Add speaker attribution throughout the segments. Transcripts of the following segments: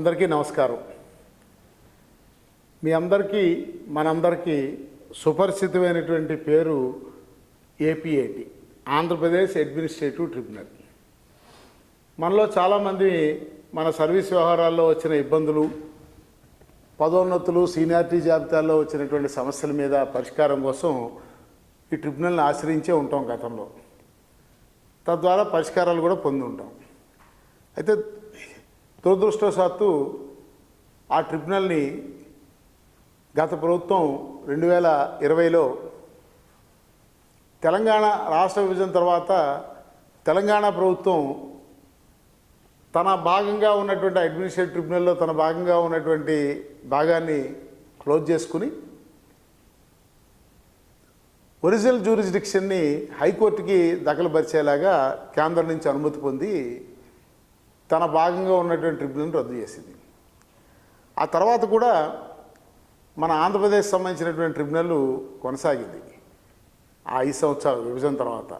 Speaker 1: అందరికీ నమస్కారం. మీ అందరికీ మనందరికీ సుపరిచితమైనటువంటి పేరు ఏపీఏటి ఆంధ్రప్రదేశ్ అడ్మినిస్ట్రేటివ్ ట్రిబ్యునల్. మనలో చాలామంది మన సర్వీస్ వ్యవహారాల్లో వచ్చిన ఇబ్బందులు పదోన్నతులు సీనియారిటీ జాబితాల్లో వచ్చినటువంటి సమస్యల మీద పరిష్కారం కోసం ఈ ట్రిబ్యునల్ని ఆశ్రయించే ఉంటాం గతంలో. తద్వారా పరిష్కారాలు కూడా పొంది ఉంటాం. అయితే దురదృష్టవశాత్తు ఆ ట్రిబ్యునల్ని గత ప్రభుత్వం రెండు వేల ఇరవైలో తెలంగాణ రాష్ట్ర విభజన తర్వాత తెలంగాణ ప్రభుత్వం తన భాగంగా ఉన్నటువంటి అడ్మినిస్ట్రేటివ్ ట్రిబ్యునల్లో తన భాగంగా ఉన్నటువంటి భాగాన్ని క్లోజ్ చేసుకుని ఒరిజినల్ జ్యూరిస్డిక్షన్ని హైకోర్టుకి దఖలుపరిచేలాగా కేంద్రం నుంచి అనుమతి పొంది తన భాగంగా ఉన్నటువంటి ట్రిబ్యునల్ని రద్దు చేసింది. ఆ తర్వాత కూడా మన ఆంధ్రప్రదేశ్ సంబంధించినటువంటి ట్రిబ్యునల్ కొనసాగింది. ఆ ఐదు సంవత్సరాల విభజన తర్వాత.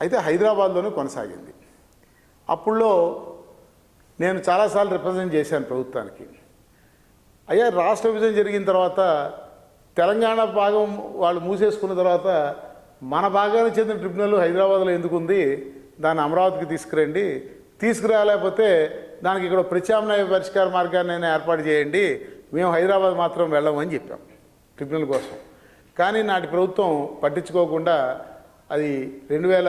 Speaker 1: అయితే హైదరాబాద్లోనే కొనసాగింది. అప్పుల్లో నేను చాలాసార్లు రిప్రజెంట్ చేశాను ప్రభుత్వానికి. అయ్యా రాష్ట్ర విభజన జరిగిన తర్వాత తెలంగాణ భాగం వాళ్ళు మూసేసుకున్న తర్వాత మన భాగానికి చెందిన ట్రిబ్యునల్ హైదరాబాద్లో ఎందుకు ఉంది దాన్ని అమరావతికి తీసుకురండి. తీసుకురాలేకపోతే దానికి ఇక్కడ ప్రత్యామ్నాయ పరిష్కార మార్గాన్ని అయినా ఏర్పాటు చేయండి. మేము హైదరాబాద్ మాత్రం వెళ్ళమని చెప్పాం ట్రిబ్యునల్ కోసం. కానీ నాటి ప్రభుత్వం పట్టించుకోకుండా అది రెండు వేల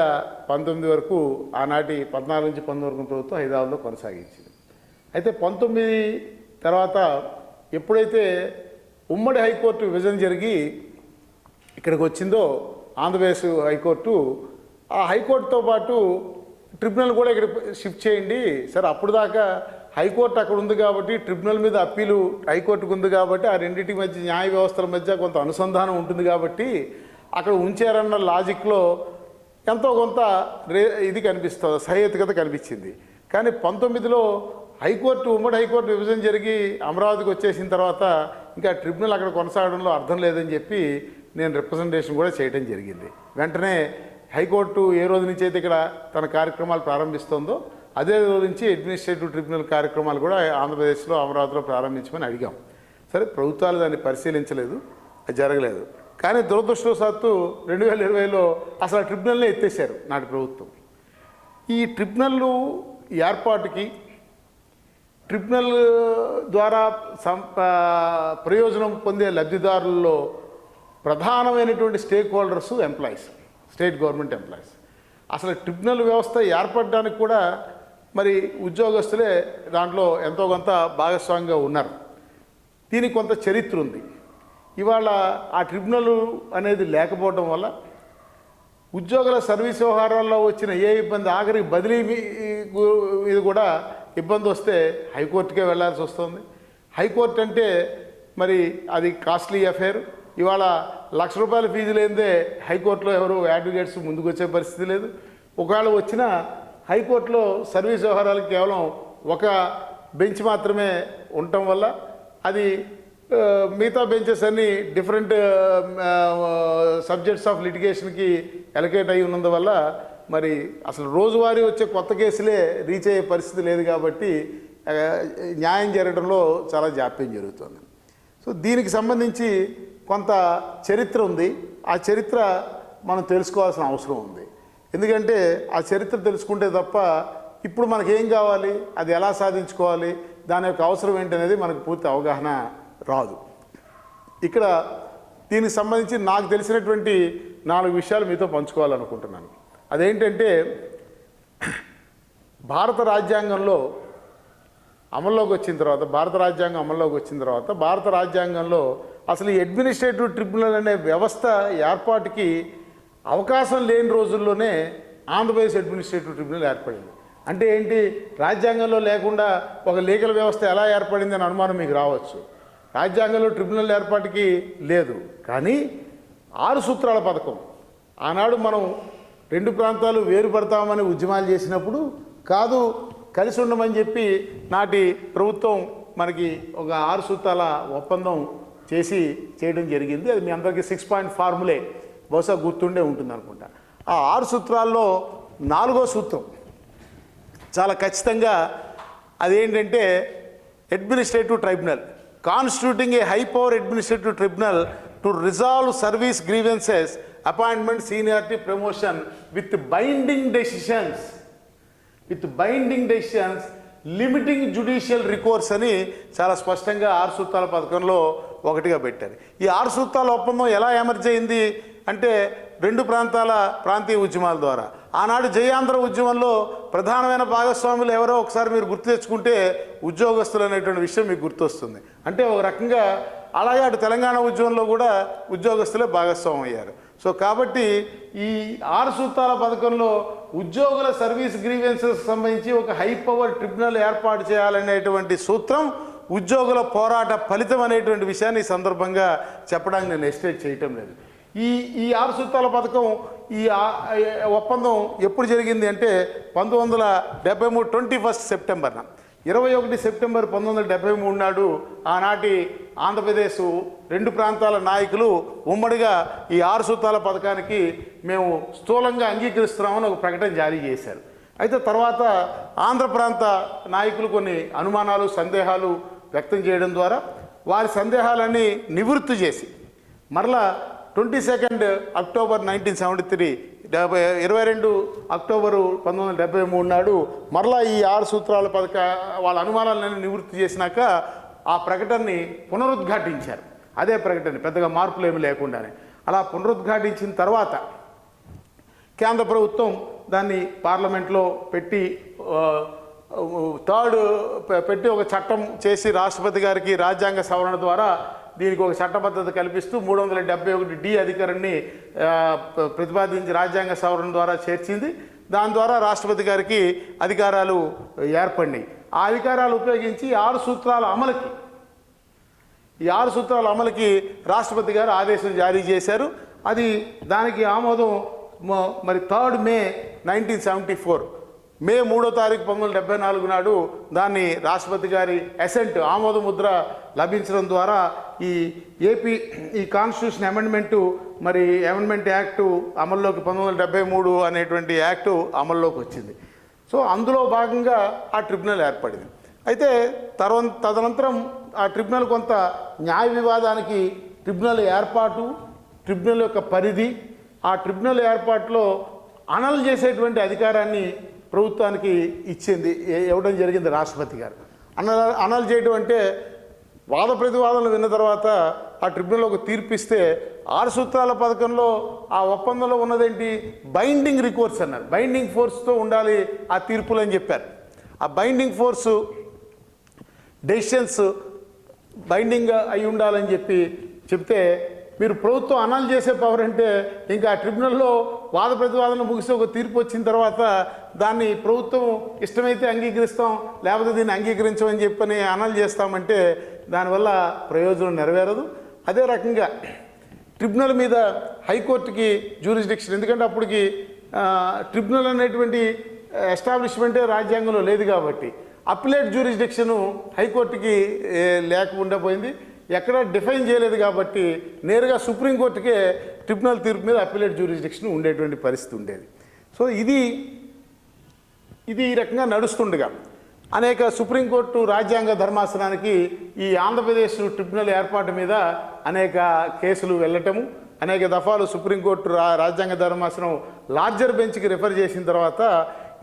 Speaker 1: పంతొమ్మిది వరకు ఆనాటి పద్నాలుగు నుంచి పంతొమ్మిది వరకు ప్రభుత్వం హైదరాబాద్లో కొనసాగించింది. అయితే పంతొమ్మిది తర్వాత ఎప్పుడైతే ఉమ్మడి హైకోర్టు విభజన జరిగి ఇక్కడికి వచ్చిందో ఆంధ్రప్రదేశ్ హైకోర్టు ఆ హైకోర్టుతో పాటు ట్రిబ్యునల్ కూడా ఇక్కడ షిఫ్ట్ చేయండి. సరే అప్పుడు దాకా హైకోర్టు అక్కడ ఉంది కాబట్టి ట్రిబ్యునల్ మీద అప్పీలు హైకోర్టుకు ఉంది కాబట్టి ఆ రెండింటి మధ్య న్యాయ వ్యవస్థల మధ్య కొంత అనుసంధానం ఉంటుంది కాబట్టి అక్కడ ఉంచారన్న లాజిక్లో ఎంతో కొంత రే ఇది కనిపిస్తుంది సహేతుకత కనిపించింది. కానీ పంతొమ్మిదిలో హైకోర్టు ఉమ్మడి హైకోర్టు విభజన జరిగి అమరావతికి వచ్చేసిన తర్వాత ఇంకా ట్రిబ్యునల్ అక్కడ కొనసాగడంలో అర్థం లేదని చెప్పి నేను రిప్రజెంటేషన్ కూడా చేయడం జరిగింది. వెంటనే హైకోర్టు ఏ రోజు నుంచి అయితే ఇక్కడ తన కార్యక్రమాలు ప్రారంభిస్తుందో అదే రోజు నుంచి అడ్మినిస్ట్రేటివ్ ట్రిబ్యునల్ కార్యక్రమాలు కూడా ఆంధ్రప్రదేశ్లో అమరావతిలో ప్రారంభించమని అడిగాం. సరే ప్రభుత్వాలు దాన్ని పరిశీలించలేదు అది జరగలేదు. కానీ దురదృష్టవశాత్తు రెండు వేల ఇరవైలో అసలు ఆ ట్రిబ్యునల్నే ఎత్తేసారు నాటి ప్రభుత్వం. ఈ ట్రిబ్యునల్లు ఏర్పాటుకి ట్రిబ్యునల్ ద్వారా సం ప్రయోజనం పొందే లబ్ధిదారుల్లో ప్రధానమైనటువంటి stakeholders employees. State government employees. అసలు ట్రిబ్యునల్ వ్యవస్థ ఏర్పడడానికి కూడా మరి ఉద్యోగస్తులే దాంట్లో ఎంతో కొంత భాగస్వామిగా ఉన్నారు. దీనికి కొంత చరిత్ర ఉంది. ఇవాళ ఆ ట్రిబ్యునల్ అనేది లేకపోవడం వల్ల ఉద్యోగుల సర్వీస్ వ్యవహారాల్లో వచ్చిన ఏ ఇబ్బంది ఆఖరికి బదిలీ మీద కూడా ఇబ్బంది వస్తే హైకోర్టుకే వెళ్ళాల్సి వస్తుంది. హైకోర్టు అంటే మరి అది కాస్ట్లీ అఫేర్. ఇవాళ లక్ష రూపాయల ఫీజు లేనిదే హైకోర్టులో ఎవరు అడ్వకేట్స్ ముందుకు వచ్చే పరిస్థితి లేదు. ఒకవేళ వచ్చినా హైకోర్టులో సర్వీస్ వ్యవహారాలకు కేవలం ఒక బెంచ్ మాత్రమే ఉండటం వల్ల అది మిగతా బెంచెస్ అన్ని డిఫరెంట్ సబ్జెక్ట్స్ ఆఫ్ లిటిగేషన్కి ఎలకేట్ అయి ఉన్నందువల్ల మరి అసలు రోజువారీ వచ్చే కొత్త కేసులే రీచ్ అయ్యే పరిస్థితి లేదు కాబట్టి న్యాయం జరగడంలో చాలా జాప్యం జరుగుతుంది. సో దీనికి సంబంధించి కొంత చరిత్ర ఉంది. ఆ చరిత్ర మనం తెలుసుకోవాల్సిన అవసరం ఉంది. ఎందుకంటే ఆ చరిత్ర తెలుసుకుంటే తప్ప ఇప్పుడు మనకేం ఏం కావాలి? అది ఎలా సాధించుకోవాలి? దాని యొక్క అవసరం ఏంటనేది మనకు పూర్తి అవగాహన రాదు. ఇక్కడ దీనికి సంబంధించి నాకు తెలిసినటువంటి నాలుగు విషయాలు మీతో పంచుకోవాలనుకుంటున్నాను. అదేంటంటే భారత రాజ్యాంగంలో అమల్లోకి వచ్చిన తర్వాత భారత రాజ్యాంగం అమల్లోకి వచ్చిన తర్వాత భారత రాజ్యాంగంలో అసలు ఈ అడ్మినిస్ట్రేటివ్ ట్రిబ్యునల్ అనే వ్యవస్థ ఏర్పాటుకి అవకాశం లేని రోజుల్లోనే ఆంధ్రప్రదేశ్ అడ్మినిస్ట్రేటివ్ ట్రిబ్యునల్ ఏర్పడింది. అంటే ఏంటి? రాజ్యాంగంలో లేకుండా ఒక లీగల్ వ్యవస్థ ఎలా ఏర్పడింది అని అనుమానం మీకు రావచ్చు. రాజ్యాంగంలో ట్రిబ్యునల్ ఏర్పాటుకి లేదు. కానీ ఆరు సూత్రాల పథకం. ఆనాడు మనం రెండు ప్రాంతాలు వేరుపడతామని ఉద్యమాలు చేసినప్పుడు కాదు కలిసి ఉండమని చెప్పి నాటి ప్రభుత్వం మనకి ఒక ఆరు సూత్రాల ఒప్పందం చేసి చేయడం జరిగింది. అది మీ అందరికీ సిక్స్ పాయింట్ ఫార్ములే బహుశా గుర్తుండే ఉంటుంది అనుకుంటా. ఆ ఆరు సూత్రాల్లో నాలుగో సూత్రం చాలా ఖచ్చితంగా అదేంటంటే administrative tribunal constituting a high power administrative tribunal to resolve service grievances appointment seniority promotion with binding decisions with binding decisions limiting judicial recourse అని చాలా స్పష్టంగా ఆరు సూత్రాల పథకంలో ఒకటిగా పెట్టారు. ఈ ఆరు సూత్రాల ఒప్పందం ఎలా ఎమర్జ్ అంటే రెండు ప్రాంతాల ప్రాంతీయ ఉద్యమాల ద్వారా. ఆనాడు జయాంధ్ర ఉద్యమంలో ప్రధానమైన భాగస్వాములు ఎవరో ఒకసారి మీరు గుర్తు తెచ్చుకుంటే ఉద్యోగస్తులు అనేటువంటి విషయం మీకు గుర్తొస్తుంది. అంటే ఒక రకంగా అలాగే అటు తెలంగాణ ఉద్యమంలో కూడా ఉద్యోగస్తులే భాగస్వామ్యం అయ్యారు. సో కాబట్టి ఈ ఆరు సూత్రాల పథకంలో ఉద్యోగుల సర్వీస్ గ్రీవెన్సెస్ సంబంధించి ఒక హై పవర్ ట్రిబ్యునల్ ఏర్పాటు చేయాలనేటువంటి సూత్రం ఉద్యోగుల పోరాట ఫలితం అనేటువంటి విషయాన్ని ఈ సందర్భంగా చెప్పడానికి నేను ఎస్టేట్ చేయటం లేదు. ఈ ఈ ఆరు సూత్రాల పథకం ఈ ఒప్పందం ఎప్పుడు జరిగింది అంటే పంతొమ్మిది వందల డెబ్బై మూడు ట్వంటీ ఫస్ట్ సెప్టెంబర్న ఇరవై ఒకటి సెప్టెంబర్ పంతొమ్మిది వందల డెబ్బై మూడు నాడు ఆనాటి ఆంధ్రప్రదేశ్ రెండు ప్రాంతాల నాయకులు ఉమ్మడిగా ఈ ఆరు సూత్రాల పథకానికి మేము స్థూలంగా అంగీకరిస్తున్నామని ఒక ప్రకటన జారీ చేశారు. అయితే తర్వాత ఆంధ్ర ప్రాంత నాయకులు కొన్ని అనుమానాలు సందేహాలు వ్యక్తం చేయడం ద్వారా వారి సందేహాలన్నీ నివృత్తి చేసి మరలా twenty second October nineteen seventy three డెబ్బై ఇరవై రెండు అక్టోబరు పంతొమ్మిది వందల డెబ్బై మూడు నాడు మరలా ఈ ఆరు సూత్రాల పథక వాళ్ళ అనుమానాలన్నీ నివృత్తి చేసినాక ఆ ప్రకటనని పునరుద్ఘాటించారు. అదే ప్రకటన పెద్దగా మార్పులు ఏమి లేకుండానే. అలా పునరుద్ఘాటించిన తర్వాత కేంద్ర ప్రభుత్వం దాన్ని పార్లమెంట్లో పెట్టి థర్డ్ పె- పెట్టి ఒక చట్టం చేసి రాష్ట్రపతి గారికి రాజ్యాంగ సవరణ ద్వారా దీనికి ఒక చట్టబద్ధత కల్పిస్తూ మూడు వందల డెబ్బై ఒకటి డి అధికారాన్ని ప్రతిపాదించి రాజ్యాంగ సవరణ ద్వారా చేర్చింది. దాని ద్వారా రాష్ట్రపతి గారికి అధికారాలు ఏర్పడినాయి. ఆ అధికారాలు ఉపయోగించి ఆరు సూత్రాల అమలుకి ఈ ఆరు సూత్రాల అమలుకి రాష్ట్రపతి గారు ఆదేశం జారీ చేశారు. అది దానికి ఆమోదం మరి third May nineteen seventy four. May మూడో తారీఖు పంతొమ్మిది వందల డెబ్బై నాలుగు నాడు దాన్ని రాష్ట్రపతి గారి అసెంట్ ఆమోద ముద్ర లభించడం ద్వారా ఈ ఏపీ ఈ కాన్స్టిట్యూషన్ అమెండ్మెంటు మరి అమెండ్మెంట్ యాక్టు అమల్లోకి పంతొమ్మిది వందల డెబ్బై మూడు అనేటువంటి యాక్టు అమల్లోకి వచ్చింది. సో అందులో భాగంగా ఆ ట్రిబ్యునల్ ఏర్పడింది. అయితే తర్వా తదనంతరం ఆ ట్రిబ్యునల్ కొంత న్యాయ వివాదానికి ట్రిబ్యునల్ ఏర్పాటు ట్రిబ్యునల్ యొక్క పరిధి ఆ ట్రిబ్యునల్ ఏర్పాటులో అనల్ చేసేటువంటి అధికారాన్ని ప్రభుత్వానికి ఇచ్చింది ఇవ్వడం జరిగింది రాష్ట్రపతి గారు. అన అనల్ చేయడం అంటే వాద ప్రతివాదనలు విన్న తర్వాత ఆ ట్రిబ్యునల్ ఒక తీర్పు ఇస్తే ఆరు సూత్రాల పథకంలో ఆ ఒప్పందంలో ఉన్నదేంటి? బైండింగ్ రికోర్స్ అన్నారు. బైండింగ్ ఫోర్స్తో ఉండాలి ఆ తీర్పులు అని చెప్పారు. ఆ బైండింగ్ ఫోర్సు డెసిషన్స్ బైండింగ్ అయి ఉండాలని చెప్పి చెప్తే మీరు ప్రభుత్వం అనాలు చేసే పవర్ అంటే ఇంకా ఆ ట్రిబ్యునల్లో వాద ప్రతివాదన ముగిసి ఒక తీర్పు వచ్చిన తర్వాత దాన్ని ప్రభుత్వం ఇష్టమైతే అంగీకరిస్తాం లేకపోతే దీన్ని అంగీకరించమని చెప్పని అనాలు చేస్తామంటే దానివల్ల ప్రయోజనం నెరవేరదు. అదే రకంగా ట్రిబ్యునల్ మీద హైకోర్టుకి జ్యూరిస్డిక్షన్ ఎందుకంటే అప్పటికి ట్రిబ్యునల్ అనేటువంటి ఎస్టాబ్లిష్మెంటే రాజ్యాంగంలో లేదు కాబట్టి అప్లేట్ జ్యూరిస్డిక్షన్ హైకోర్టుకి లేకుండా పోయింది ఎక్కడ డిఫైన్ చేయలేదు కాబట్టి నేరుగా సుప్రీంకోర్టుకే ట్రిబ్యునల్ తీర్పు మీద అప్లేట్ జ్యూరిస్డిక్షన్ ఉండేటువంటి పరిస్థితి ఉండేది. సో ఇది ఇది ఈ రకంగా నడుస్తుండగా అనేక సుప్రీంకోర్టు రాజ్యాంగ ధర్మాసనానికి ఈ ఆంధ్రప్రదేశ్ ట్రిబ్యునల్ ఏర్పాటు మీద అనేక కేసులు వెళ్ళటము అనేక దఫాలు సుప్రీంకోర్టు రా రాజ్యాంగ ధర్మాసనం లార్జర్ బెంచ్కి రిఫర్ చేసిన తర్వాత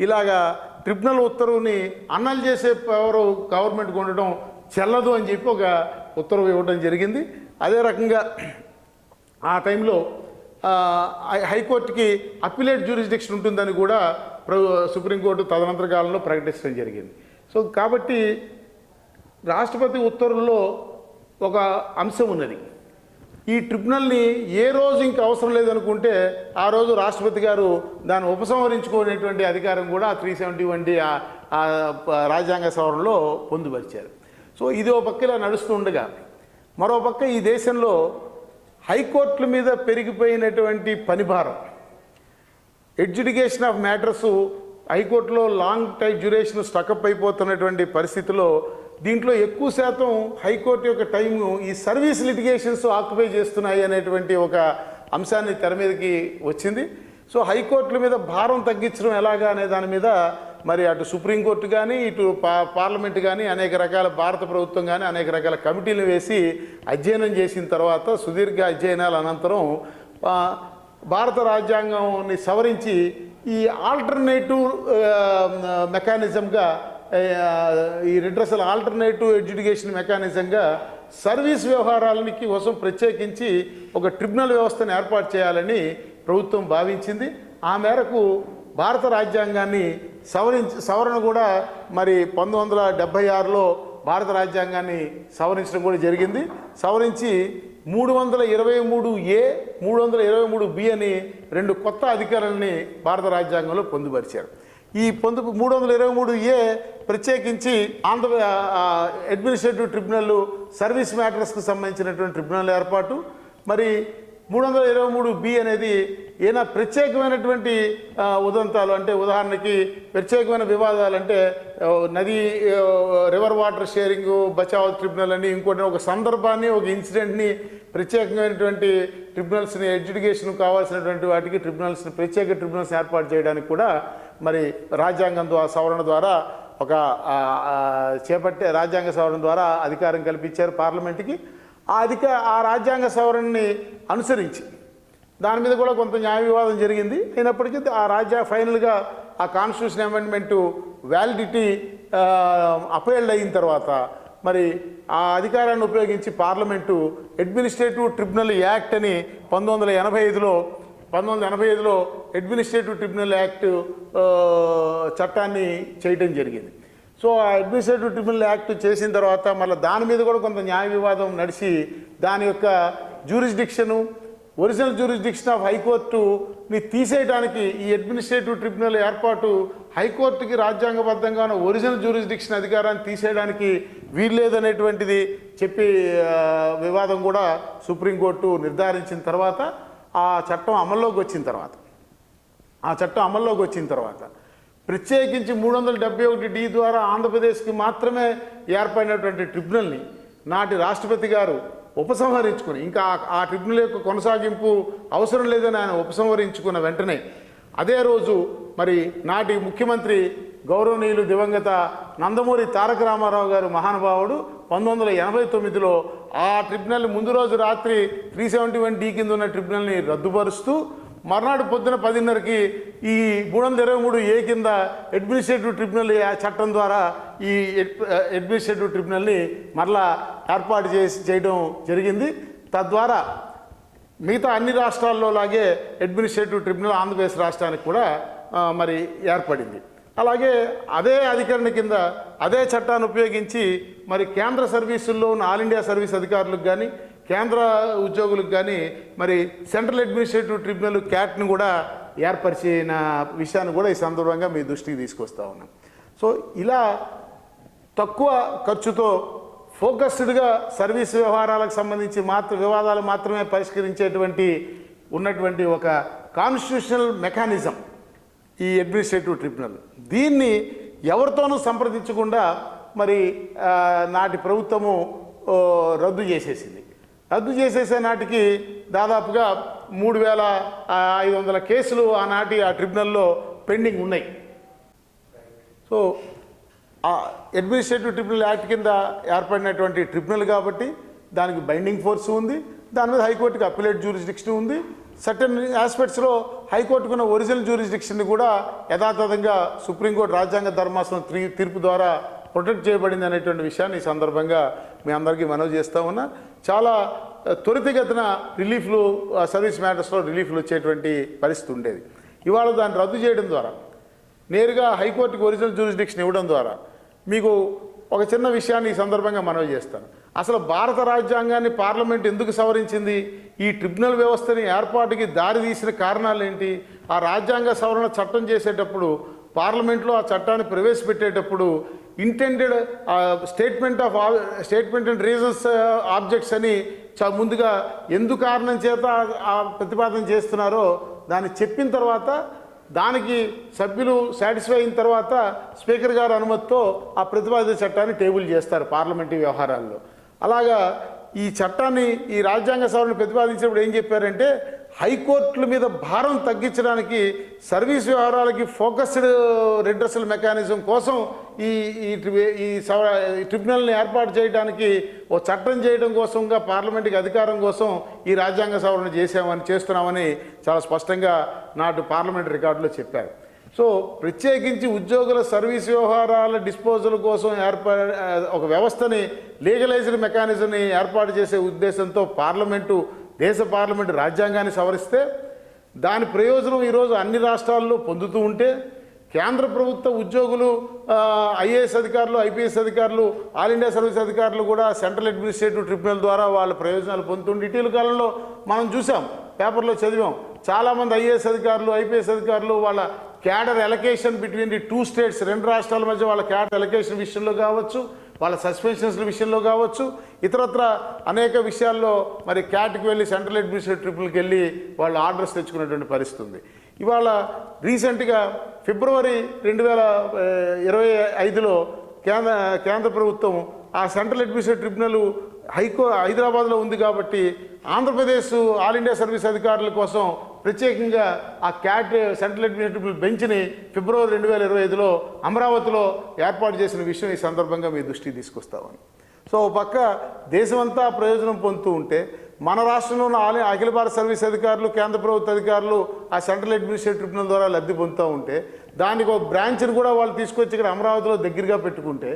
Speaker 1: ఇలాగా ట్రిబ్యునల్ ఉత్తర్వుని అన్నల్ చేసే పవర్ గవర్నమెంట్కి ఉండడం చెల్లదు అని చెప్పి ఒక ఉత్తర్వు ఇవ్వడం జరిగింది. అదే రకంగా ఆ టైంలో హైకోర్టుకి అప్పిలేట్ జ్యూరిస్డిక్షన్ ఉంటుందని కూడా ప్ర- సుప్రీంకోర్టు తదనంతర కాలంలో ప్రకటించడం జరిగింది. సో కాబట్టి రాష్ట్రపతి ఉత్తర్వుల్లో ఒక అంశం ఉన్నది. ఈ ట్రిబ్యునల్ని ఏ రోజు ఇంక అవసరం లేదనుకుంటే ఆ రోజు రాష్ట్రపతి గారు దాన్ని ఉపసంహరించుకునేటువంటి అధికారం కూడా త్రీ సెవెంటీ వన్ డి ఆ- రాజ్యాంగ సవరణలో పొందుపరిచారు. సో ఇది ఒక పక్క ఇలా నడుస్తుండగా మరో పక్క ఈ దేశంలో హైకోర్టుల మీద పెరిగిపోయినటువంటి పనిభారం. ఎడ్యుడికేషన్ ఆఫ్ మ్యాటర్స్ హైకోర్టులో long time duration stuck up అయిపోతున్నటువంటి పరిస్థితిలో దీంట్లో ఎక్కువ శాతం హైకోర్టు యొక్క టైము ఈ సర్వీస్ లిటిగేషన్స్ ఆక్యుపై చేస్తున్నాయి అనేటువంటి ఒక అంశాన్ని తెర మీదకి వచ్చింది. సో హైకోర్టుల మీద భారం తగ్గించడం ఎలాగా అనే దాని మీద మరి అటు సుప్రీంకోర్టు కానీ ఇటు పా పార్లమెంట్ కానీ అనేక రకాల భారత ప్రభుత్వం కానీ అనేక రకాల కమిటీలు వేసి అధ్యయనం చేసిన తర్వాత సుదీర్ఘ అధ్యయనాల అనంతరం భారత రాజ్యాంగాన్ని సవరించి ఈ ఆల్టర్నేటివ్ మెకానిజంగా ఈ రిడ్రసల్ ఆల్టర్నేటివ్ ఎడ్యుకేషన్ మెకానిజంగా సర్వీస్ వ్యవహారాలకి కోసం ప్రత్యేకించి ఒక ట్రిబ్యునల్ వ్యవస్థను ఏర్పాటు చేయాలని ప్రభుత్వం భావించింది. ఆ మేరకు భారత రాజ్యాంగాన్ని సవరించి సవరణ కూడా మరి పంతొమ్మిది వందల డెబ్భై ఆరులో భారత రాజ్యాంగాన్ని సవరించడం కూడా జరిగింది. సవరించి మూడు వందల ఇరవై మూడు ఏ మూడు వందల ఇరవై మూడు బి అని రెండు కొత్త అధికారాలని భారత రాజ్యాంగంలో పొందుపరిచారు. ఈ పొందు మూడు వందల ఇరవై మూడు ఏ ప్రత్యేకించి ఆంధ్ర అడ్మినిస్ట్రేటివ్ ట్రిబ్యునల్ సర్వీస్ మ్యాటర్స్కి సంబంధించినటువంటి ట్రిబ్యునల్ ఏర్పాటు. మరి మూడు వందల ఇరవై మూడు బి అనేది ఏదైనా ప్రత్యేకమైనటువంటి ఉదంతాలు. అంటే ఉదాహరణకి ప్రత్యేకమైన వివాదాలు అంటే నది river water sharing Bachawat tribunal అని ఇంకోటి ఒక సందర్భాన్ని ఒక ఇన్సిడెంట్ని ప్రత్యేకమైనటువంటి ట్రిబ్యునల్స్ని ఎడ్యుకేషన్ కావాల్సినటువంటి వాటికి ట్రిబ్యునల్స్ని ప్రత్యేక ట్రిబ్యునల్స్ ఏర్పాటు చేయడానికి కూడా మరి రాజ్యాంగం ద్వారా సవరణ ద్వారా ఒక చేపట్టే రాజ్యాంగ సవరణ ద్వారా అధికారం కల్పించారు పార్లమెంట్కి. ఆ అధిక ఆ రాజ్యాంగ సవరణని అనుసరించి దాని మీద కూడా కొంత న్యాయ వివాదం జరిగింది. అయినప్పటికీ ఆ రాజ్య ఫైనల్గా ఆ కాన్స్టిట్యూషన్ అమెండ్మెంటు వ్యాలిడిటీ అపీల్డ్ అయిన తర్వాత మరి ఆ అధికారాన్ని ఉపయోగించి పార్లమెంటు అడ్మినిస్ట్రేటివ్ ట్రిబ్యునల్ యాక్ట్ అని పంతొమ్మిది వందల ఎనభై ఐదులో పంతొమ్మిది వందల ఎనభై ఐదులో అడ్మినిస్ట్రేటివ్ ట్రిబ్యునల్ యాక్ట్ చట్టాన్ని చేయటం జరిగింది. సో ఆ అడ్మినిస్ట్రేటివ్ ట్రిబ్యునల్ యాక్ట్ చేసిన తర్వాత మళ్ళీ దాని మీద కూడా కొంత న్యాయ వివాదం నడిచి దాని యొక్క జ్యూరిస్డిక్షను ఒరిజినల్ జ్యూరిస్డిక్షన్ ఆఫ్ హైకోర్టుని తీసేయడానికి ఈ అడ్మినిస్ట్రేటివ్ ట్రిబ్యునల్ ఏర్పాటు హైకోర్టుకి రాజ్యాంగబద్ధంగా ఉన్న ఒరిజినల్ జ్యూరిస్డిక్షన్ అధికారాన్ని తీసేయడానికి వీల్లేదనేటువంటిది చెప్పి వివాదం కూడా సుప్రీంకోర్టు నిర్ధారించిన తర్వాత ఆ చట్టం అమల్లోకి వచ్చిన తర్వాత ఆ చట్టం అమల్లోకి వచ్చిన తర్వాత ప్రత్యేకించి మూడు వందల డెబ్బై ఒకటి డి ద్వారా ఆంధ్రప్రదేశ్కి మాత్రమే ఏర్పడినటువంటి ట్రిబ్యునల్ని నాటి రాష్ట్రపతి గారు ఉపసంహరించుకుని ఇంకా ఆ- ట్రిబ్యునల్ యొక్క కొనసాగింపు అవసరం లేదని ఆయన ఉపసంహరించుకున్న వెంటనే అదే రోజు మరి నాటి ముఖ్యమంత్రి గౌరవనీయులు దివంగత నందమూరి తారక రామారావు గారు మహానుభావుడు పంతొమ్మిది వందల ఎనభై తొమ్మిదిలో ఆ ట్రిబ్యునల్ ముందు రోజు రాత్రి త్రీ సెవెంటీ వన్ డి కింద ఉన్న ట్రిబ్యునల్ని రద్దుపరుస్తూ మర్నాడు పొద్దున పదిన్నరకి ఈ మూడు వందల ఇరవై మూడు ఏ కింద అడ్మినిస్ట్రేటివ్ ట్రిబ్యునల్ ఆ చట్టం ద్వారా ఈ అడ్మినిస్ట్రేటివ్ ట్రిబ్యునల్ని మరలా ఏర్పాటు చేసి చేయడం జరిగింది. తద్వారా మిగతా అన్ని రాష్ట్రాల్లో లాగే అడ్మినిస్ట్రేటివ్ ట్రిబ్యునల్ ఆంధ్రప్రదేశ్ రాష్ట్రానికి కూడా మరి ఏర్పడింది. అలాగే అదే అధికరణ కింద అదే చట్టాన్ని ఉపయోగించి మరి కేంద్ర సర్వీసుల్లో ఉన్న ఆల్ ఇండియా సర్వీస్ అధికారులకు కానీ కేంద్ర ఉద్యోగులకు కానీ మరి సెంట్రల్ అడ్మినిస్ట్రేటివ్ ట్రిబ్యునల్ క్యాట్ను కూడా ఏర్పరిచిన విషయాన్ని కూడా ఈ సందర్భంగా మీ దృష్టికి తీసుకొస్తా ఉన్నాం. సో ఇలా తక్కువ ఖర్చుతో ఫోకస్డ్గా సర్వీస్ వ్యవహారాలకు సంబంధించి మాత్ర వివాదాలు మాత్రమే పరిష్కరించేటువంటి ఉన్నటువంటి ఒక కాన్స్టిట్యూషనల్ మెకానిజం ఈ అడ్మినిస్ట్రేటివ్ ట్రిబ్యునల్. దీన్ని ఎవరితోనూ సంప్రదించకుండా మరి నాటి ప్రభుత్వము రద్దు చేసేసింది. రద్దు చేసేసే నాటికి దాదాపుగా మూడు వేల ఐదు వందల కేసులు ఆనాటి ఆ ట్రిబ్యునల్లో పెండింగ్ ఉన్నాయి. సో ఆ అడ్మినిస్ట్రేటివ్ ట్రిబ్యునల్ యాక్ట్ కింద ఏర్పడినటువంటి ట్రిబ్యునల్ కాబట్టి దానికి బైండింగ్ ఫోర్స్ ఉంది. దాని మీద హైకోర్టుకి అప్పిలేట్ జ్యూరిస్డిక్షన్ ఉంది. సర్టన్ ఆస్పెక్ట్స్లో హైకోర్టుకున్న ఒరిజినల్ జ్యూరిస్డిక్షన్ కూడా యథాతథంగా సుప్రీంకోర్టు రాజ్యాంగ ధర్మాసనం తీర్పు ద్వారా ప్రొటెక్ట్ చేయబడింది అనేటువంటి విషయాన్ని ఈ సందర్భంగా మీ అందరికీ మనవి చేస్తా ఉన్నా. చాలా త్వరితగతిన రిలీఫ్లు సర్వీస్ మ్యాటర్స్లో రిలీఫ్లు వచ్చేటువంటి పరిస్థితి ఉండేది. ఇవాళ దాన్ని రద్దు చేయడం ద్వారా నేరుగా హైకోర్టుకి ఒరిజినల్ జ్యూరిస్డిక్షన్ ఇవ్వడం ద్వారా మీకు ఒక చిన్న విషయాన్ని ఈ సందర్భంగా మనవి చేస్తాను. అసలు భారత రాజ్యాంగాన్ని పార్లమెంట్ ఎందుకు సవరించింది? ఈ ట్రిబ్యునల్ వ్యవస్థని ఏర్పాటుకి దారి తీసిన కారణాలు ఏంటి ఆ రాజ్యాంగ సవరణ చట్టం చేసేటప్పుడు పార్లమెంట్లో ఆ చట్టాన్ని ప్రవేశపెట్టేటప్పుడు intended statement of statement and reasons objects అని చ- ముందుగా ఎందు కారణం చేత ఆ- ప్రతిపాదన చేస్తున్నారో దాన్ని చెప్పిన తర్వాత దానికి సభ్యులు సాటిస్ఫై అయిన తర్వాత స్పీకర్ గారు అనుమతితో ఆ ప్రతిపాదిత చట్టాన్ని టేబుల్ చేస్తారు పార్లమెంటరీ వ్యవహారాల్లో. అలాగా ఈ చట్టాన్ని ఈ రాజ్యాంగ సభను ప్రతిపాదించినప్పుడు ఏం చెప్పారంటే హైకోర్టుల మీద భారం తగ్గించడానికి సర్వీస్ వ్యవహారాలకి ఫోకస్డ్ రిడ్రసల్ మెకానిజం కోసం ఈ ఈ ఈ ట్రిబ్యునల్ని ఏర్పాటు చేయడానికి ఓ చట్టం చేయడం కోసంగా పార్లమెంట్కి అధికారం కోసం ఈ రాజ్యాంగ సవరణ చేసామని చేస్తున్నామని చాలా స్పష్టంగా నాటు పార్లమెంట్ రికార్డులో చెప్పారు. సో ప్రత్యేకించి ఉద్యోగుల సర్వీస్ వ్యవహారాల డిస్పోజల్ కోసం ఏర్పా ఒక వ్యవస్థని లీగలైజ్డ్ మెకానిజంని ఏర్పాటు చేసే ఉద్దేశంతో పార్లమెంటు దేశ పార్లమెంట్ రాజ్యాంగాన్ని సవరిస్తే దాని ప్రయోజనం ఈరోజు అన్ని రాష్ట్రాల్లో పొందుతూ ఉంటే కేంద్ర ప్రభుత్వ ఉద్యోగులు ఐఏఎస్ అధికారులు ఐపీఎస్ అధికారులు ఆల్ ఇండియా సర్వీస్ అధికారులు కూడా సెంట్రల్ అడ్మినిస్ట్రేటివ్ ట్రిబ్యునల్ ద్వారా వాళ్ళ ప్రయోజనాలు పొందుతుండే ఇటీవల కాలంలో మనం చూసాం పేపర్లో చదివాం చాలామంది ఐఏఎస్ అధికారులు ఐపీఎస్ అధికారులు వాళ్ళ cadre allocation between the two states రెండు రాష్ట్రాల మధ్య వాళ్ళ క్యాడర్ ఎలకేషన్ విషయంలో కావచ్చు వాళ్ళ సస్పెన్షన్స్ విషయంలో కావచ్చు ఇతరత్ర అనేక విషయాల్లో మరి క్యాట్కి వెళ్ళి సెంట్రల్ అడ్మినిస్ట్రేటివ్ ట్రిపుల్కి వెళ్ళి వాళ్ళు ఆర్డర్స్ తెచ్చుకునేటువంటి పరిస్థితి ఉంది. ఇవాళ రీసెంట్గా ఫిబ్రవరి రెండు వేల ఇరవై ఐదులో కేంద్ర కేంద్ర ప్రభుత్వం ఆ సెంట్రల్ అడ్మినిస్ట్రేటివ్ ట్రిబ్యునల్ హైకో హైదరాబాద్లో ఉంది కాబట్టి ఆంధ్రప్రదేశ్ ఆల్ ఇండియా సర్వీస్ అధికారుల కోసం ప్రత్యేకంగా ఆ క్యాట్ సెంట్రల్ అడ్మినిస్ట్రేటివ్ బెంచ్ని ఫిబ్రవరి రెండు వేల ఇరవై ఐదులో అమరావతిలో ఏర్పాటు చేసిన విషయం ఈ సందర్భంగా మీ దృష్టికి తీసుకొస్తామని. సో ఓ పక్క దేశమంతా ప్రయోజనం పొందుతూ ఉంటే మన రాష్ట్రంలో ఉన్న ఆలయ అఖిల భారత సర్వీస్ అధికారులు కేంద్ర ప్రభుత్వ అధికారులు ఆ సెంట్రల్ అడ్మినిస్ట్రేటివ్ ట్రిబ్యునల్ ద్వారా లబ్ధి పొందుతూ ఉంటే దానికి ఒక బ్రాంచ్ని కూడా వాళ్ళు తీసుకొచ్చి ఇక్కడ అమరావతిలో దగ్గరగా పెట్టుకుంటే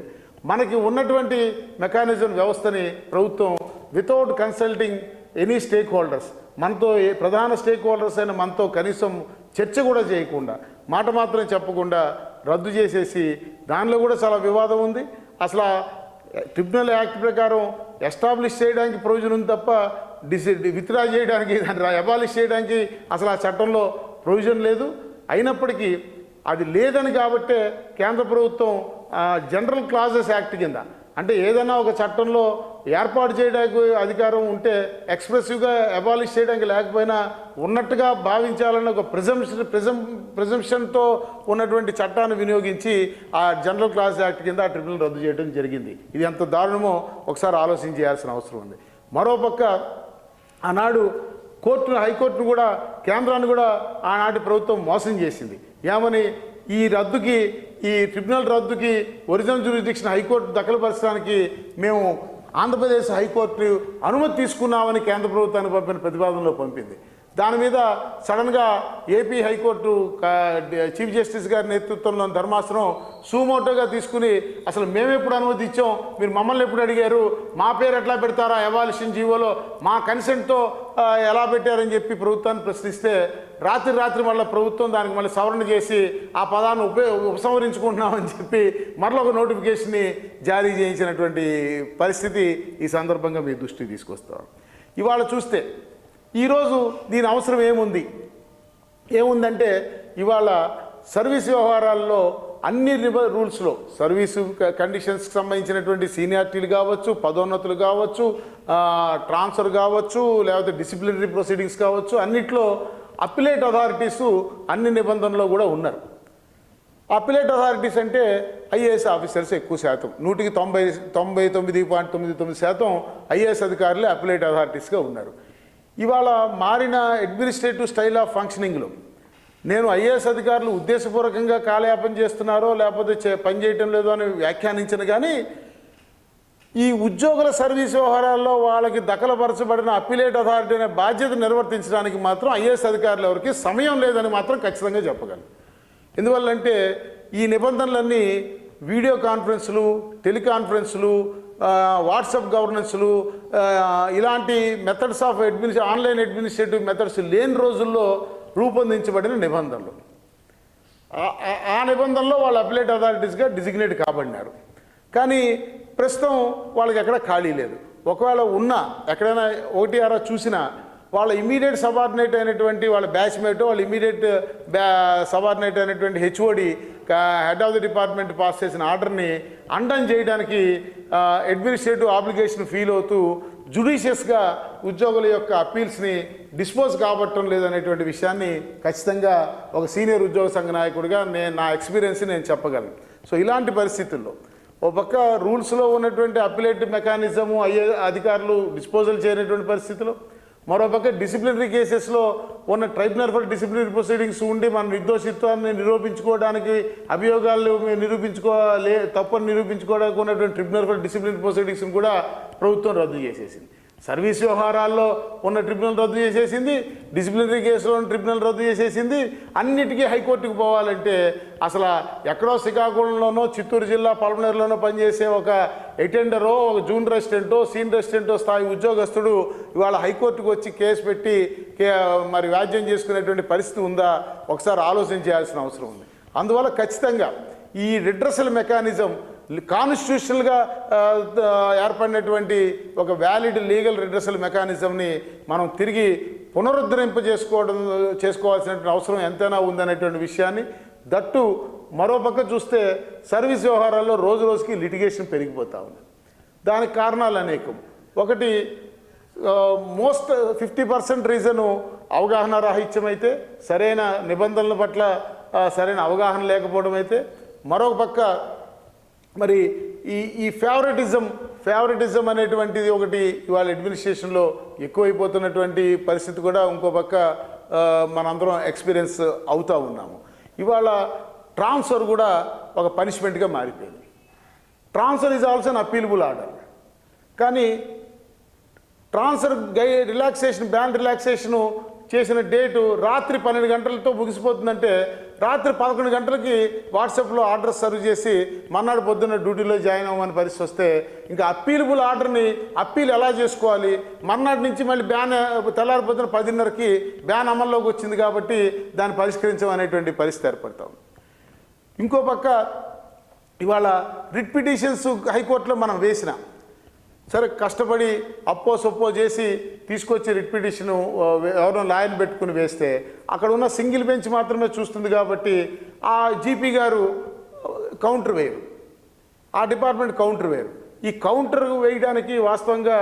Speaker 1: మనకి ఉన్నటువంటి మెకానిజం వ్యవస్థని ప్రభుత్వం without consulting any stakeholders మనతో ఏ ప్రధాన స్టేక్ హోల్డర్స్ అయిన మనతో కనీసం చర్చ కూడా చేయకుండా మాట మాత్రం చెప్పకుండా రద్దు చేసేసి దానిలో కూడా చాలా వివాదం ఉంది. అసలు ట్రిబ్యునల్ యాక్ట్ ప్రకారం ఎస్టాబ్లిష్ చేయడానికి ప్రొవిజన్ ఉంది తప్ప డిసి విత్డ్రా చేయడానికి దాన్ని అబాలిష్ చేయడానికి అసలు ఆ చట్టంలో ప్రొవిజన్ లేదు. అయినప్పటికీ అది లేదని కాబట్టే కేంద్ర ప్రభుత్వం జనరల్ క్లాజెస్ యాక్ట్ కింద అంటే ఏదైనా ఒక చట్టంలో ఏర్పాటు చేయడానికి అధికారం ఉంటే ఎక్స్ప్రెసివ్గా అబాలిష్ చేయడానికి లేకపోయినా ఉన్నట్టుగా భావించాలన్న ఒక ప్రిజంప్షన్ ప్రిజం ప్రిజంప్షన్తో ఉన్నటువంటి చట్టాన్ని వినియోగించి ఆ జనరల్ క్లాస్ యాక్ట్ కింద ఆ ట్రిబ్యునల్ రద్దు చేయడం జరిగింది. ఇది ఎంత దారుణమో ఒకసారి ఆలోచన చేయాల్సిన అవసరం ఉంది. మరోపక్క ఆనాడు కోర్టును హైకోర్టును కూడా కేంద్రాన్ని కూడా ఆనాటి ప్రభుత్వం మోసం చేసింది. ఏమని ఈ రద్దుకి ఈ ట్రిబ్యునల్ రద్దుకి ఒరిజినల్ జ్యూరిడిక్షన్ హైకోర్టు దఖలుపరచడానికి మేము ఆంధ్రప్రదేశ్ హైకోర్టు అనుమతి తీసుకున్నామని కేంద్ర ప్రభుత్వానికి పంపిన ప్రతిపాదనలో పంపింది. దాని మీద సడన్గా ఏపీ హైకోర్టు చీఫ్ జస్టిస్ గారి నేతృత్వంలో ధర్మాసనం సూమోటోగా తీసుకుని అసలు మేము ఎప్పుడు అనుమతి ఇచ్చాం? మీరు మమ్మల్ని ఎప్పుడు అడిగారు? మా పేరు ఎట్లా పెడతారా? ఎవాల్యూషన్ జీవోలో మా కన్సెంట్తో ఎలా పెట్టారని చెప్పి ప్రభుత్వాన్ని ప్రశ్నిస్తే రాత్రి రాత్రి మళ్ళీ ప్రభుత్వం దానికి మళ్ళీ సవరణ చేసి ఆ పదాన్ని ఉప ఉపసంహరించుకుంటున్నామని చెప్పి మరలా ఒక నోటిఫికేషన్ని జారీ చేయించినటువంటి పరిస్థితి ఈ సందర్భంగా మీ దృష్టికి తీసుకొస్తాం. ఇవాళ చూస్తే ఈరోజు దీని అవసరం ఏముంది? ఏముందంటే ఇవాళ సర్వీస్ వ్యవహారాల్లో అన్ని రూల్స్లో సర్వీసు కండిషన్స్కి సంబంధించినటువంటి సీనియారిటీలు కావచ్చు పదోన్నతులు కావచ్చు ట్రాన్స్ఫర్ కావచ్చు లేకపోతే డిసిప్లినరీ ప్రొసీడింగ్స్ కావచ్చు అన్నిట్లో అప్పిలేట్ అథారిటీసు అన్ని నిబంధనలో కూడా ఉన్నారు. అప్పిలేట్ అథారిటీస్ అంటే ఐఏఎస్ ఆఫీసర్స్ ఎక్కువ శాతం. నూటికి తొంభై తొంభై తొమ్మిది పాయింట్ తొమ్మిది తొమ్మిది శాతం ఐఏఎస్ అధికారులే అప్పిలేట్ అథారిటీస్గా ఉన్నారు. ఇవాళ మారిన అడ్మినిస్ట్రేటివ్ స్టైల్ ఆఫ్ ఫంక్షనింగ్లో నేను ఐఏఎస్ అధికారులు ఉద్దేశపూర్వకంగా కాలయాపన చేస్తున్నారో లేకపోతే పనిచేయటం పని చేయటం లేదో అని వ్యాఖ్యానించను కానీ ఈ ఉద్యోగుల సర్వీస్ వ్యవహారాల్లో వాళ్ళకి దఖలపరచబడిన అప్పిలేట్ అథారిటీ అనే బాధ్యత నిర్వర్తించడానికి మాత్రం ఐఏఎస్ అధికారులు ఎవరికి సమయం లేదని మాత్రం ఖచ్చితంగా చెప్పగలను. ఎందువల్లంటే ఈ నిబంధనలన్నీ వీడియో కాన్ఫరెన్సులు టెలికాన్ఫరెన్సులు వాట్సాప్ గవర్నెన్స్లు ఇలాంటి methods of అడ్మినిస్ట్రే online administrative methods లేని రోజుల్లో రూపొందించబడిన నిబంధనలు. ఆ- ఆ నిబంధనలో వాళ్ళు అప్లేట్ అథారిటీస్గా డిజిగ్నేట్ కాబడినారు. కానీ ప్రస్తుతం వాళ్ళకి ఎక్కడ ఖాళీ లేదు. ఒకవేళ ఉన్నా ఎక్కడైనా ఒకటి అరా చూసినా వాళ్ళ ఇమీడియట్ సబార్డినేట్ అయినటువంటి వాళ్ళ బ్యాచ్మేట్ వాళ్ళ ఇమీడియట్ బ్యా సబార్డినేట్ అయినటువంటి HOD head of the department pass చేసిన ఆర్డర్ని అండన్ చేయడానికి అడ్మినిస్ట్రేటివ్ ఆబ్లిగేషన్ ఫీల్ అవుతూ జుడిషియస్గా ఉద్యోగుల యొక్క అప్పీల్స్ని డిస్పోజ్ కాబట్టడం లేదనేటువంటి విషయాన్ని ఖచ్చితంగా ఒక సీనియర్ ఉద్యోగ సంఘ నాయకుడిగా నేను నా ఎక్స్పీరియన్స్ నేను చెప్పగలను. సో ఇలాంటి పరిస్థితుల్లో ఓ పక్క రూల్స్లో ఉన్నటువంటి అప్పిలేట్ మెకానిజము అయ్యే అధికారులు డిస్పోజల్ చేయనటువంటి పరిస్థితిలో మరోపక్క డిసిప్లినరీ కేసెస్లో ఉన్న ట్రైబ్యునల్ ఫర్ డిసిప్లినరీ ప్రొసీడింగ్స్ ఉండి మన నిర్దోషిత్వాన్ని నిరూపించుకోవడానికి అభియోగాలు నిరూపించుకోలే తప్పని నిరూపించుకోవడానికి ఉన్నటువంటి ట్రిబ్యునల్ ఫర్ డిసిప్లినరీ ప్రొసీడింగ్స్ని కూడా ప్రభుత్వం రద్దు చేసేసింది. సర్వీస్ వ్యవహారాల్లో ఉన్న ట్రిబ్యునల్ రద్దు చేసేసింది డిసిప్లినరీ కేసులో ఉన్న ట్రిబ్యునల్ రద్దు చేసేసింది అన్నిటికీ హైకోర్టుకు పోవాలంటే అసలు ఎక్కడో శ్రీకాకుళంలోనో చిత్తూరు జిల్లా పల్మనేరులోనో పనిచేసే ఒక అటెండరో ఒక జూన్ రెసిడెంటో సీన్ రెసిడెంటో స్థాయి ఉద్యోగస్తుడు ఇవాళ హైకోర్టుకు వచ్చి కేసు పెట్టి కే మరి వ్యాజ్యం చేసుకునేటువంటి పరిస్థితి ఉందా? ఒకసారి ఆలోచన చేయాల్సిన అవసరం ఉంది. అందువల్ల ఖచ్చితంగా ఈ రిడ్రసల్ మెకానిజం కాన్స్టిట్యూషనల్గా ఏర్పడినటువంటి ఒక వ్యాలిడ్ లీగల్ రిడ్రసల్ మెకానిజంని మనం తిరిగి పునరుద్ధరింప చేసుకోవడం చేసుకోవాల్సినటువంటి అవసరం ఎంతైనా ఉందనేటువంటి విషయాన్ని దట్టు మరోపక్క చూస్తే సర్వీస్ వ్యవహారాల్లో రోజు రోజుకి లిటిగేషన్ పెరిగిపోతూ ఉంది. దానికి కారణాలు అనేకం. ఒకటి మోస్ట్ ఫిఫ్టీ పర్సెంట్ రీజను అవగాహన రాహిత్యం అయితే సరైన నిబంధనల పట్ల సరైన అవగాహన లేకపోవడం అయితే మరొక పక్క మరి ఈ ఈ ఫేవరెటిజం ఫేవరెటిజం అనేటువంటిది ఒకటి ఇవాళ అడ్మినిస్ట్రేషన్లో ఎక్కువైపోతున్నటువంటి పరిస్థితి కూడా ఇంకో పక్క మనందరం ఎక్స్పీరియన్స్ అవుతూ ఉన్నాము. ఇవాళ ట్రాన్స్ఫర్ కూడా ఒక పనిష్మెంట్గా మారిపోయింది. Transfer is also an appealable order కానీ ట్రాన్స్ఫర్ గై రిలాక్సేషన్ బ్యాన్ రిలాక్సేషను చేసిన డేటు రాత్రి పన్నెండు గంటలతో ముగిసిపోతుందంటే రాత్రి పదకొండు గంటలకి వాట్సాప్లో ఆర్డర్ సర్వ్ చేసి మన్నాడు పొద్దున్న డ్యూటీలో జాయిన్ అవ్వమని పరిస్థితి వస్తే ఇంకా అప్పీలబుల్ ఆర్డర్ని అప్పీల్ ఎలా చేసుకోవాలి? మర్నాడు నుంచి మళ్ళీ బ్యాన్ తెల్లారి పొద్దున పదిన్నరకి బ్యాన్ అమల్లోకి వచ్చింది కాబట్టి దాన్ని పరిష్కరించమనేటువంటి పరిస్థితి ఏర్పడతాం ఇంకో పక్క ఇవాళ రిట్ పిటిషన్స్ హైకోర్టులో మనం వేసినాం. సరే కష్టపడి అప్పో సొప్పో చేసి తీసుకొచ్చి రిట్ పిటిషన్ ఎవరినో పెట్టుకుని వేస్తే అక్కడ ఉన్న సింగిల్ బెంచ్ మాత్రమే చూస్తుంది కాబట్టి ఆ జీపీ గారు కౌంటర్ వేయరు ఆ డిపార్ట్మెంట్ కౌంటర్ వేయరు ఈ కౌంటర్ వేయడానికి వాస్తవంగా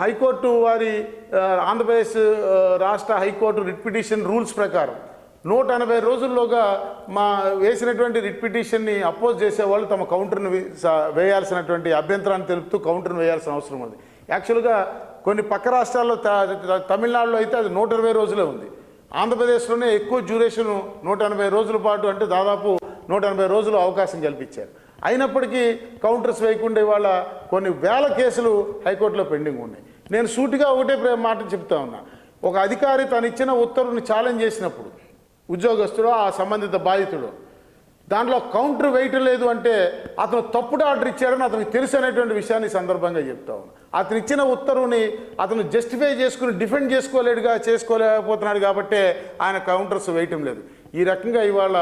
Speaker 1: హైకోర్టు వారి ఆంధ్రప్రదేశ్ రాష్ట్ర హైకోర్టు రిట్ పిటిషన్ రూల్స్ ప్రకారం నూట ఎనభై రోజుల్లోగా మా వేసినటువంటి రిట్ పిటిషన్ని అపోజ్ చేసేవాళ్ళు తమ కౌంటర్ను వేయాల్సినటువంటి అభ్యంతరాన్ని తెలుపుతూ కౌంటర్ను వేయాల్సిన అవసరం ఉంది. యాక్చువల్గా కొన్ని పక్క రాష్ట్రాల్లో తమిళనాడులో అయితే అది నూట ఇరవై రోజులే ఉంది. ఆంధ్రప్రదేశ్లోనే ఎక్కువ డ్యూరేషన్ నూట ఎనభై రోజుల పాటు అంటే దాదాపు నూట ఎనభై రోజులు అవకాశం కల్పించారు. అయినప్పటికీ కౌంటర్స్ వేయకుండా ఇవాళ కొన్ని వేల కేసులు హైకోర్టులో పెండింగ్ ఉన్నాయి. నేను సూటిగా ఒకటే మాట చెప్తా ఉన్నా. ఒక అధికారి తను ఇచ్చిన ఉత్తర్వుని ఛాలెంజ్ చేసినప్పుడు ఉద్యోగస్తుడు ఆ సంబంధిత బాధితుడు. దాంట్లో కౌంటర్ వెయిట్ లేదు అంటే అతను తప్పుడు ఆర్డర్ ఇచ్చాడని అతనికి తెలుసు అనేటువంటి విషయాన్ని సందర్భంగా చెప్తా ఉన్నాను అతను ఇచ్చిన ఉత్తర్వుని అతను జస్టిఫై చేసుకుని డిఫెండ్ చేసుకోలేడుగా చేసుకోలేకపోతున్నాడు కాబట్టే ఆయన కౌంటర్స్ వేయటం లేదు. ఈ రకంగా ఇవాళ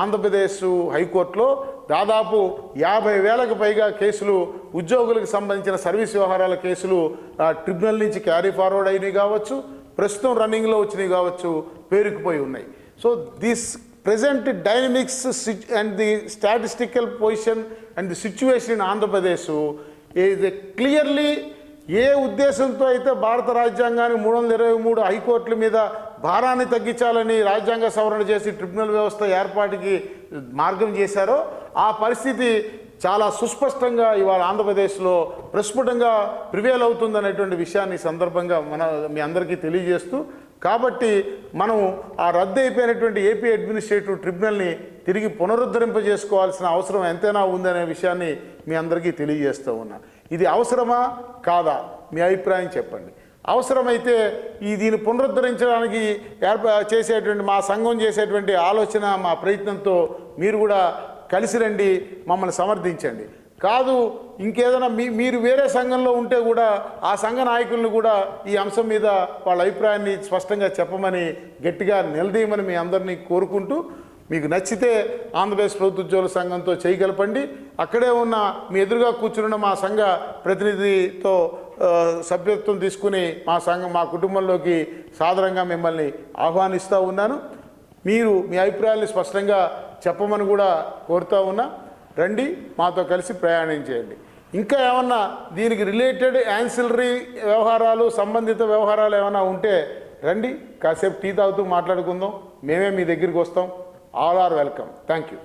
Speaker 1: ఆంధ్రప్రదేశ్ హైకోర్టులో దాదాపు యాభై వేలకు పైగా కేసులు ఉద్యోగులకు సంబంధించిన సర్వీస్ వ్యవహారాల కేసులు ఆ, ట్రిబ్యునల్ నుంచి క్యారీ ఫార్వర్డ్ అయినవి కావచ్చు ప్రస్తుతం రన్నింగ్లో వచ్చినవి కావచ్చు పేరుకుపోయి ఉన్నాయి. So this present dynamics sit- and the statistical position and the situation in Andhra Pradesh is clearly ఏ ఉద్దేశంతో అయితే భారత రాజ్యాంగాన్ని మూడు వందల ఇరవై మూడు హైకోర్టుల మీద భారాన్ని తగ్గించాలని రాజ్యాంగ సవరణ చేసి ట్రిబ్యునల్ వ్యవస్థ ఏర్పాటుకి మార్గం చేశారో ఆ పరిస్థితి చాలా సుస్పష్టంగా ఇవాళ ఆంధ్రప్రదేశ్లో ప్రస్ఫుటంగా ప్రివేల్ అవుతుందనేటువంటి విషయాన్ని సందర్భంగా మన మీ అందరికీ తెలియజేస్తూ కాబట్టి మనం ఆ రద్దు అయిపోయినటువంటి ఏపీ అడ్మినిస్ట్రేటివ్ ట్రిబ్యునల్ని తిరిగి పునరుద్ధరింపజేసుకోవాల్సిన అవసరం ఎంతైనా ఉందనే విషయాన్ని మీ అందరికీ తెలియజేస్తూ ఉన్నా. ఇది అవసరమా? కాదా? మీ అభిప్రాయం చెప్పండి. అవసరమైతే ఈ దీన్ని పునరుద్ధరించడానికి ఏర్పా చేసేటువంటి మా సంఘం చేసేటువంటి ఆలోచన మా ప్రయత్నంతో మీరు కూడా కలిసి రండి మమ్మల్ని సమర్థించండి. కాదు ఇంకేదైనా మీ మీరు వేరే సంఘంలో ఉంటే కూడా ఆ సంఘ నాయకులను కూడా ఈ అంశం మీద వాళ్ళ అభిప్రాయాన్ని స్పష్టంగా చెప్పమని గట్టిగా నిలదీయమని మీ అందరినీ కోరుకుంటూ మీకు నచ్చితే ఆంధ్రప్రదేశ్ ప్రభుత్వ ఉద్యోగుల సంఘంతో చేయగలపండి అక్కడే ఉన్న మీ ఎదురుగా కూర్చున్న మా సంఘ ప్రతినిధితో సభ్యత్వం తీసుకుని మా సంఘం మా కుటుంబంలోకి సాధారణంగా మిమ్మల్ని ఆహ్వానిస్తూ ఉన్నాను. మీరు మీ అభిప్రాయాన్ని స్పష్టంగా చెప్పమని కూడా కోరుతూ ఉన్నా. రండి మాతో కలిసి ప్రయాణం చేయండి. ఇంకా ఏమన్నా దీనికి రిలేటెడ్ యాన్సిలరీ వ్యవహారాలు సంబంధిత వ్యవహారాలు ఏమైనా ఉంటే రండి కాసేపు టీ తాగుతూ మాట్లాడుకుందాం. మేమే మీ దగ్గరికి వస్తాం. All are welcome thank you